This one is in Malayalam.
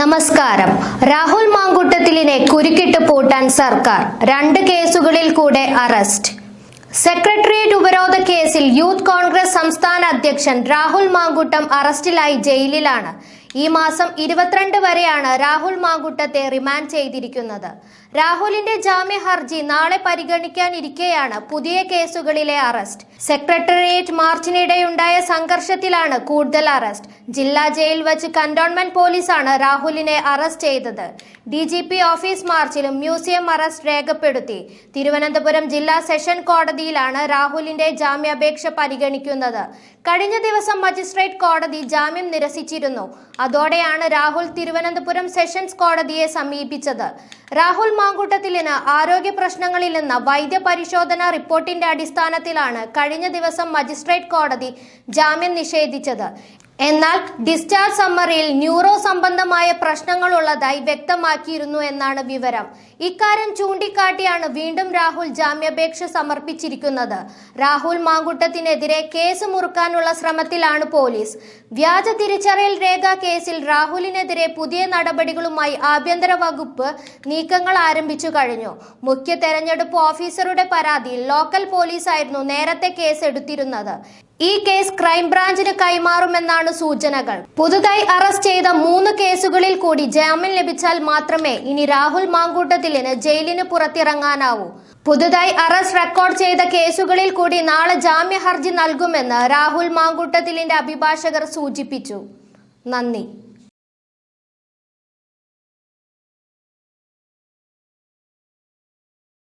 നമസ്കാരം. രാഹുൽ മാങ്കുട്ടത്തിലിനെ കുരുക്കിട്ട് പൂട്ടാൻ സർക്കാർ. രണ്ട് കേസുകളിൽ കൂടെ അറസ്റ്റ്. സെക്രട്ടേറിയറ്റ് ഉപരോധ കേസിൽ യൂത്ത് കോൺഗ്രസ് സംസ്ഥാന അധ്യക്ഷൻ രാഹുൽ മാങ്കുട്ടം അറസ്റ്റിലായി ജയിലിലാണ്. ഈ മാസം ഇരുപത്തിരണ്ട് വരെയാണ് രാഹുൽ മാങ്കുട്ടത്തെ റിമാൻഡ് ചെയ്തിരിക്കുന്നത്. രാഹുലിന്റെ ജാമ്യ ഹർജി നാളെ പരിഗണിക്കാനിരിക്കെയാണ് പുതിയ കേസുകളിലെ അറസ്റ്റ്. സെക്രട്ടേറിയറ്റ് മാർച്ചിനിടെയുണ്ടായ സംഘർഷത്തിലാണ് കൂടുതൽ അറസ്റ്റ്. ജില്ലാ ജയിൽ വച്ച് കന്റോൺമെന്റ് പോലീസാണ് രാഹുലിനെ അറസ്റ്റ് ചെയ്തത്. ഡി ജി പി ഓഫീസ് മാർച്ചിലും മ്യൂസിയം അറസ്റ്റ് രേഖപ്പെടുത്തി. തിരുവനന്തപുരം ജില്ലാ സെഷൻ കോടതിയിലാണ് രാഹുലിന്റെ ജാമ്യാപേക്ഷ പരിഗണിക്കുന്നത്. കഴിഞ്ഞ ദിവസം മജിസ്ട്രേറ്റ് കോടതി ജാമ്യം നിരസിച്ചിരുന്നു. അതോടെയാണ് രാഹുൽ തിരുവനന്തപുരം സെഷൻസ് കോടതിയെ സമീപിച്ചത്. രാഹുൽ മാങ്കൂട്ടത്തിലിന് ആരോഗ്യ പ്രശ്നങ്ങളിൽ നിന്ന് റിപ്പോർട്ടിന്റെ അടിസ്ഥാനത്തിലാണ് കഴിഞ്ഞ ദിവസം മജിസ്ട്രേറ്റ് കോടതി ജാമ്യം നിഷേധിച്ചത്. എന്നാൽ ഡിസ്ചാർജ് സമ്മറിയിൽ ന്യൂറോ സംബന്ധമായ പ്രശ്നങ്ങളുള്ളതായി വ്യക്തമാക്കിയിരുന്നു എന്നാണ് വിവരം. ഇക്കാര്യം ചൂണ്ടിക്കാട്ടിയാണ് വീണ്ടും രാഹുൽ ജാമ്യാപേക്ഷ സമർപ്പിച്ചിരിക്കുന്നത്. രാഹുൽ മാങ്കുട്ടത്തിനെതിരെ കേസ് മുറുക്കാനുള്ള ശ്രമത്തിലാണ് പോലീസ്. വ്യാജ തിരിച്ചറിയൽ രേഖ കേസിൽ രാഹുലിനെതിരെ പുതിയ നടപടികളുമായി ആഭ്യന്തര വകുപ്പ് നീക്കങ്ങൾ ആരംഭിച്ചു കഴിഞ്ഞു. മുഖ്യ തെരഞ്ഞെടുപ്പ് ഓഫീസറുടെ പരാതിയിൽ ലോക്കൽ പോലീസായിരുന്നു നേരത്തെ കേസ് എടുത്തിരുന്നത് ഈ കേസ് ക്രൈംബ്രാഞ്ചിന് കൈമാറുമെന്നാണ് സൂചനകൾ. പുതുതായി അറസ്റ്റ് ചെയ്ത മൂന്ന് കേസുകളിൽ കൂടി ജാമ്യം ലഭിച്ചാൽ മാത്രമേ ഇനി രാഹുൽ മാങ്കൂട്ടത്തിലിന് ജയിലിന് പുറത്തിറങ്ങാനാവൂ. പുതുതായി അറസ്റ്റ് റെക്കോർഡ് ചെയ്ത കേസുകളിൽ കൂടി നാളെ ജാമ്യ ഹർജി നൽകുമെന്ന് രാഹുൽ മാങ്കൂട്ടത്തിലിന്റെ അഭിഭാഷകർ സൂചിപ്പിച്ചു. നന്ദി.